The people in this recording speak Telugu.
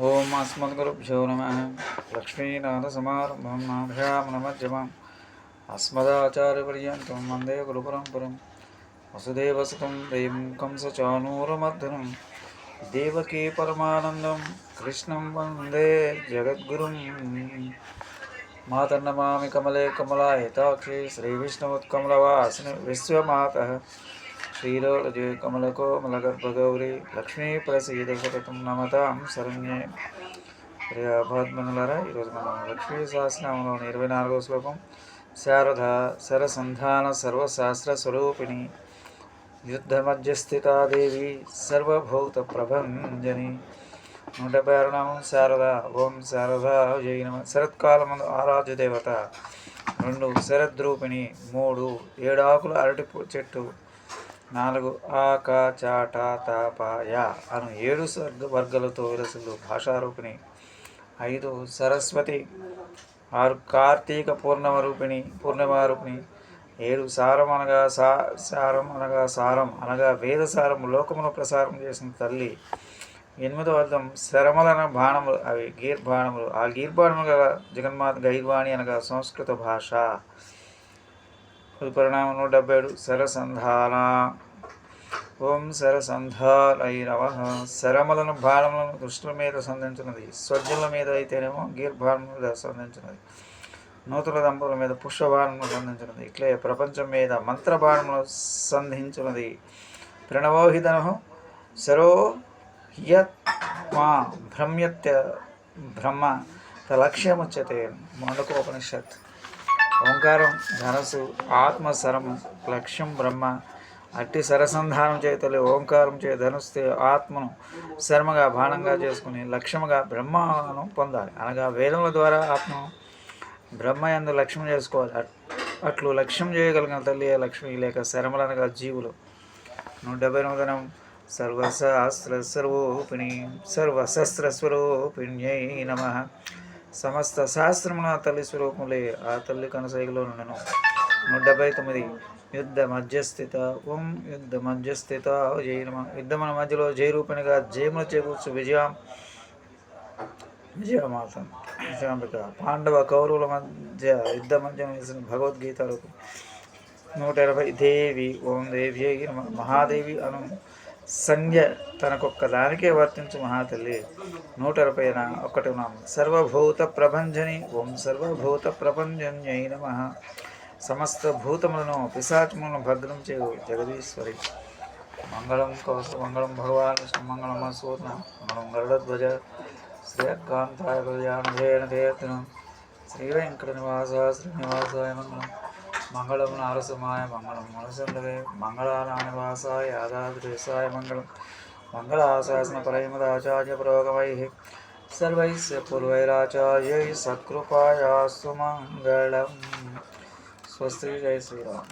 ఓం అస్మద్గురుభ్యో నమ. లక్ష్మీనాథసమారంభం నాభ్యామనమధ్యమాం అస్మదాచార్యపర్యంతం వందే గురుపరంపరం. వసుదేవసుతం దయం కంసచానూరమర్దనం. దేవకీ పరమానందం. కృష్ణం వందే జగద్గురుం. మాతన్నమామి కమలే కమలాయతాక్షి శ్రీవిష్ణువుత్కమలవాసిని విశ్వమాత. శ్రీలోలజే కమలకోమలగర్భగౌరి లక్ష్మీ ప్రసీద సతతం నమతాం శరణ్యే. ప్రియాభాద్మనులారా ఈరోజు మనం లక్ష్మీ సహస్రనామంలోని ఇరవై నాలుగో శ్లోకం శారద సరసంధాన సర్వశాస్త్ర స్వరూపిణి యుద్ధమధ్యస్థితాదేవి సర్వభౌత ప్రభంజని. నూట డెబ్బై ఆరు నామం శారద ఓం శారద జై నమ. శరత్కాలమందు ఆరాధ్య దేవత రెండు శరద్రూపిణి మూడు ఏడాకుల అరటి చెట్టు నాలుగు ఆక చాట తాపయ అను ఏడు సర్గ వర్గాలతో విరసులు భాషారూపిణి. ఐదు సరస్వతి ఆరు కార్తీక పూర్ణమ రూపిణి పూర్ణిమారూపిణి. ఏడు సారం అనగా సా సారం అనగా సారం అనగా వేద సారం లోకమును ప్రసారం చేసిన తల్లి. ఎనిమిదో అర్థం శరమలన బాణములు అవి గీర్బాణములు. ఆ గీర్బాణములు గల జగన్మాత గైర్వాణి అనగా సంస్కృత భాష. పరిణామం నూట డెబ్బై ఏడు సరసంధాన ఓం సరసంధాలై నమ శరములను బాణములను దృష్టుల మీద సంధించినది స్వర్జుల మీద అయితేనేమో గీర్బాణం మీద సంధించినది నూతన దంపతుల మీద పుష్పబాణములు సంధించినది ఇట్లే ప్రపంచం మీద మంత్రబాణములు సంధించినది. ప్రణవోహితను శరో యత్ మా భ్రమ్యత్య బ్రహ్మ తలక్ష్యముచ్యతే. మండకోపనిషత్ ఓంకారం ధనసు ఆత్మ సరము లక్ష్యం బ్రహ్మ అట్టి సరసంధానం చేతలు ఓంకారం చే ధనుస్తే ఆత్మను శర్మగా బాణంగా చేసుకుని లక్ష్యముగా బ్రహ్మను పొందాలి. అనగా వేదముల ద్వారా ఆత్మను బ్రహ్మ ఎందు లక్ష్యం చేసుకోవాలి. అట్- అట్లు లక్ష్యం చేయగలిగిన తల్లి లక్ష్మి? లేక శరమలనగా జీవులు. నూట డెబ్బై ఎనిమిదనం సర్వశాస్త్ర స్వరూపిణి సర్వశస్త్ర స్వరూపిణ్యై నమ. సమస్త శాస్త్రమున తల్లి స్వరూపములే ఆ తల్లి కనసైగలో నుండెను. నూట డెబ్బై తొమ్మిది. యుద్ధ మధ్యస్థిత ఓం యుద్ధ మధ్యస్థిత జయ యుద్ధముల మధ్యలో జయరూపిణిగా జయములు చేకూర్చు విజయం విజయమాత విజయాంబిక. పాండవ కౌరవుల మధ్య యుద్ధ మధ్య వేసిన భగవద్గీత నూట ఇరవై దేవి ఓం దేవి మహాదేవి అను సంజ్ఞ తనకొక్కదానికే వర్తించు మహాతల్లి. నూట ఇరవై ఒకటి నామ సర్వభూత ప్రభంజని ఓం సర్వభూత ప్రపంజన్యై నమ. సమస్త భూతములను పిశాచములను భద్రం చేయు జగదీశ్వరి. మంగళం కవస మంగళం భగవాన్ విష్ణు మంగళం సూర్ణ మంగళం గరుడధ్వజ శ్రీకాంతాయ కళ్యాణ దేయత్నం శ్రీ వెంకట నివాస శ్రీనివాసాయ మంగళం மங்களம் நாரசமாய மங்களம் மனசுண்டவே மங்களாநானவாசாய ஆதாதிருசாய மங்களம் மங்களாசாசன பரமதாச்சாரிய புரோகமை சர்வைஸ்ய பூர்வைராச்சாரியை சக்ருபாயா சுமங்கலம் ஸ்வஸ்ரீ ஜெய் ஸ்ரீராம்